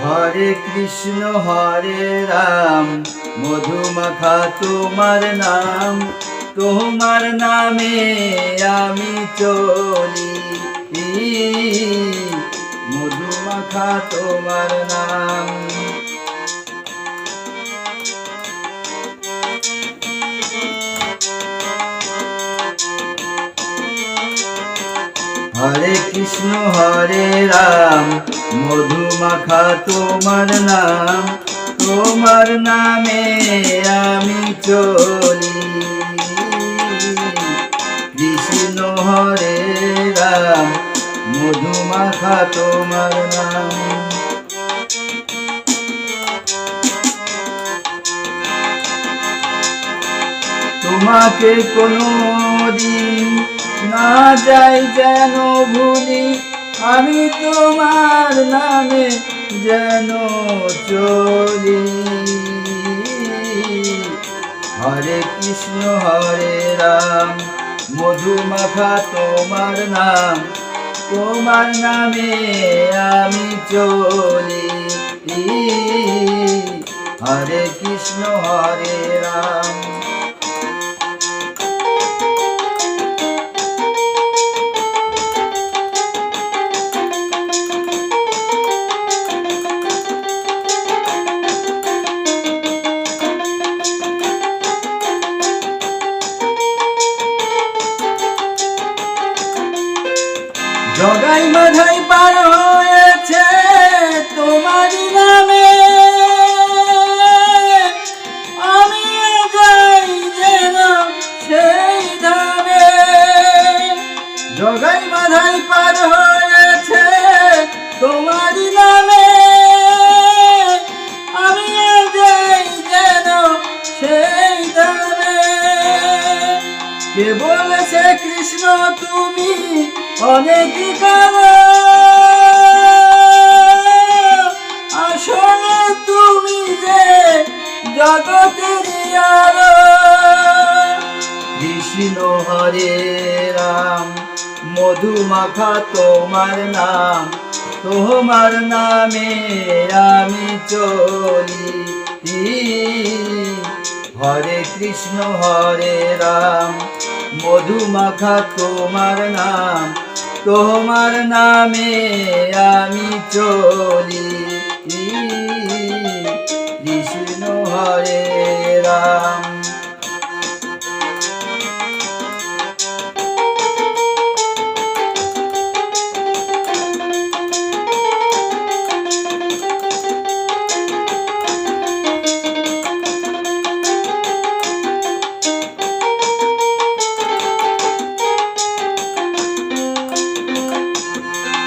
হরে কৃষ্ণ হরে রাম। মধুমাখা তোমার নাম তোমার নামে আমি চলি। মধুমাখা তোমার নাম। হরে কৃষ্ণ, হরে রাম। মধুমাখা, তোমার নাম, তোমার নামে আমি চলি। কৃষ্ণ, হরে রাম, মধুমাখা, তোমার নাম। তোমাকে কোনো দিন না যাই যেন ভুলি, আমি তোমার নামে যেন চলি। হরে কৃষ্ণ, হরে রাম, মধুমাখা তোমার নাম, তোমার নামে আমি চলি। হরে কৃষ্ণ, হরে রাম জগাই মাধাই পার হয়েছে তোমারই নামে। আমি যাই যেন সেই ধামে। জগাই মাধাই পার হয়েছে কে বলেছে কৃষ্ণ তুমি? অনেক কালো। আসলে তুমি যে জগতের কৃষ্ণ হরে রাম, মধুমাখা তোমার নাম। তোমার নামে আমি চলি। হরে কৃষ্ণ, হরে রাম। মধুমাখা তোমার নাম তোমার নামে আমি চলি।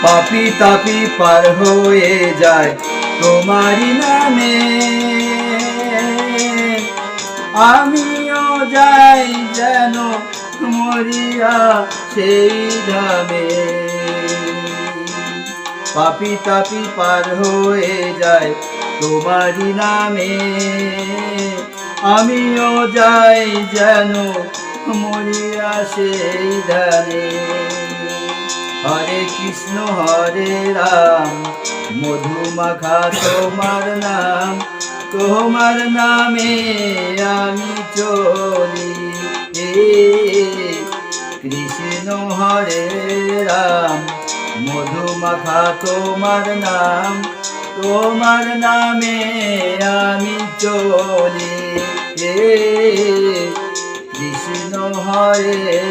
পাপি তাপি পার হয়ে যায় তোমারই নামে। আমিও যাই যেন মরিয়া সেই ধামে। পাপি তাপি পার হয়ে যায় তোমারই নামে। আমিও যাই যেন মরিয়া সেই ধামে। হরে কৃষ্ণ, হরে রাম। মধুমাখা, তোমার নাম, তোমার নামে আমি চলি। কৃষ্ণ, হরে রাম। মধুমাখা, তোমার নাম, তোমার নামে আমি চলি। কৃষ্ণ, হরে